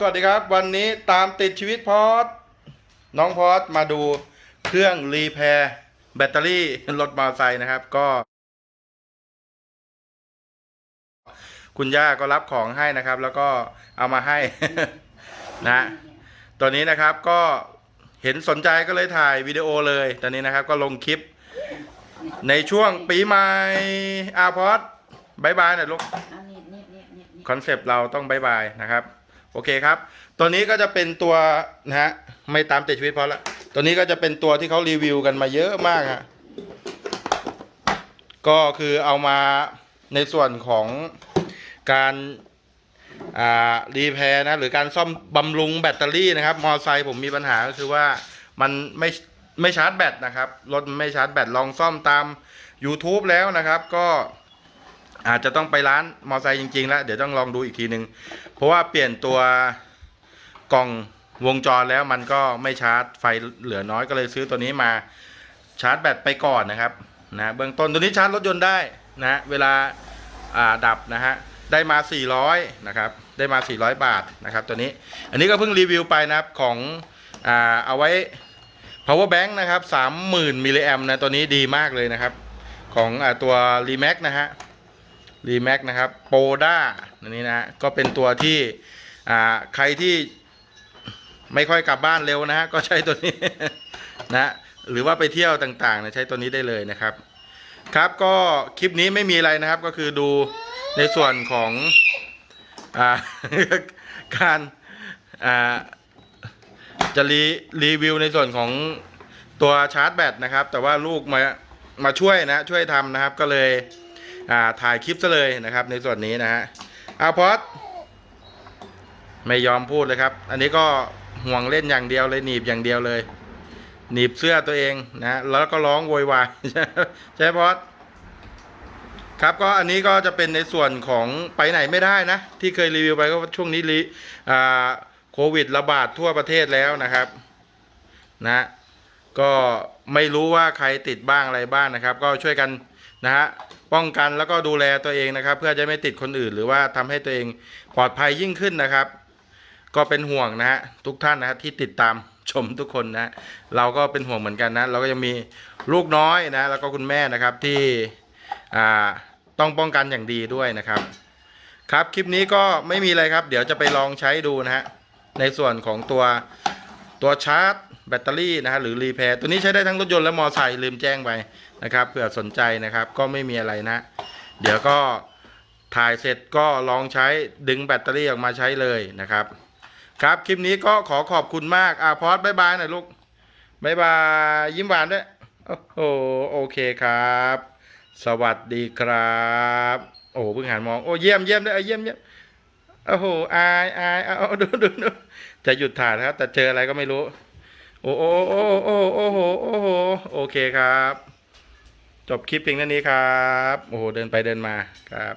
สวัสดีครับ วันนี้ตามติดชีวิตพอดน้องพอดมาดูเครื่องรีแพร์แบตเตอรี่รถมอเตอร์ไซค์นะครับ ก็ คุณย่าก็รับของให้นะครับ แล้วก็เอามาให้นะตัวนี้นะครับก็เห็นสนใจก็เลยถ่ายวิดีโอเลยตอนนี้นะครับ ก็ลงคลิป ในช่วงปีใหม่อาพอดบายบายหน่อยลูกอันนี้นี่นี่นี่นี่คอนเซปต์เราต้องบายบายนะครับ โอเคครับ ตัวนี้ก็จะเป็นตัวนะฮะไม่ตามติดชีวิตเพราะละตัวนี้ก็จะเป็นตัวที่เขารีวิวกันมาเยอะมากฮะก็คือเอามาในส่วนของการรีแพร์นะหรือการซ่อมบำรุงแบตเตอรี่นะครับ มอไซค์ผมมีปัญหาก็คือว่ามันไม่ไม่ชาร์จแบตนะครับรถไม่ชาร์จแบตลองซ่อมตาม YouTube แล้วนะครับ ก็ อาจจะต้องไปร้านมอไซค์จริงๆ แล้ว เดี๋ยวต้องลองดูอีกทีนึงเพราะว่าเปลี่ยนตัวกล่องวงจรแล้วมันก็ไม่ชาร์จไฟเหลือน้อยก็เลยซื้อตัวนี้มาชาร์จแบตไปก่อนนะครับนะเบื้องต้นตัวนี้ชาร์จรถยนต์ได้นะเวลาอ่าดับนะฮะได้มา 400นะครับได้มา 400 บาทนะครับตัวนี้อันนี้ก็เพิ่งรีวิวไปนะครับของอ่าเอาไว้ power bank นะครับ30,000มิลลิแอมนะตัวนี้ดีมากเลยนะครับ ของอาตัว r e m a x นะฮะ รีแม็กนะครับโปด้าอันนี้นะก็เป็นตัวที่อ่าใครที่ไม่ค่อยกลับบ้านเร็วนะฮะก็ใช้ตัวนี้นะหรือว่าไปเที่ยวต่างๆนะใช้ตัวนี้ได้เลยนะครับ ครับก็คลิปนี้ไม่มีอะไรนะครับก็คือดูในส่วนของอการจะรีรีวิวในส่วนของตัวชาร์จแบตนะครับ แต่ว่าลูกมามาช่วยนะช่วยทำนะครับก็เลย อ่าถ่ายคลิปซะเลยนะครับ ในส่วนนี้นะฮะอาพอดไม่ยอมพูดเลยครับ อันนี้ก็ห่วงเล่นอย่างเดียวเลยหนีบอย่างเดียวเลย หนีบเสื้อตัวเองนะแล้วก็ร้องโวยวายใช่ไหมพอดครับก็อันนี้ก็จะเป็นในส่วนของไปไหนไม่ได้นะ ที่เคยรีวิวไปก็ช่วงนี้รีอ่าโควิดระบาดทั่วประเทศแล้วนะครับ นะ ก็ไม่รู้ว่าใครติดบ้างอะไรบ้างนะครับ ก็ช่วยกัน นะฮะป้องกันแล้วก็ดูแลตัวเองนะครับ เพื่อจะไม่ติดคนอื่น หรือว่าทำให้ตัวเองปลอดภัยยิ่งขึ้นนะครับ ก็เป็นห่วงนะฮะทุกท่านนะฮะที่ติดตามชมทุกคนนะเราก็เป็นห่วงเหมือนกันนะเราก็ยังมีลูกน้อยนะแล้วก็คุณแม่นะครับที่ต้องป้องกันอย่างดีด้วยนะครับ ครับคลิปนี้ก็ไม่มีอะไรครับ เดี๋ยวจะไปลองใช้ดูนะฮะในส่วนของตัวตัวชาร์จ แบตเตอรี่นะฮะหรือรีแพร์ตัวนี้ใช้ได้ทั้งรถยนต์และมอไซค์ลืมแจ้งไปนะครับเผื่อสนใจนะครับก็ไม่มีอะไรนะ เดี๋ยวก็ถ่ายเสร็จก็ลองใช้ดึงแบตเตอรี่ออกมาใช้เลยนะครับ ครับคลิปนี้ก็ขอขอบคุณมากอะพอดบายบายหน่อยลูกบายบายยิ้มหวานด้วยโอ้โหโอเคครับ สวัสดีครับ โอ้เพิ่งหันมองโอ้เยี่ยมเยี่ยมด้วยเอเยี่ยมเยี่ยมโอ้โหอายอายเอาเอาดูดูดูจะหยุดถ่ายนะครับแต่เจออะไรก็ไม่รู้ โอ้โอ้โอ้โอ้โอ้โหโอ้โหโอเคครับ จบคลิปเพียงเท่านี้ครับ โอ้โห เดินไปเดินมาครับ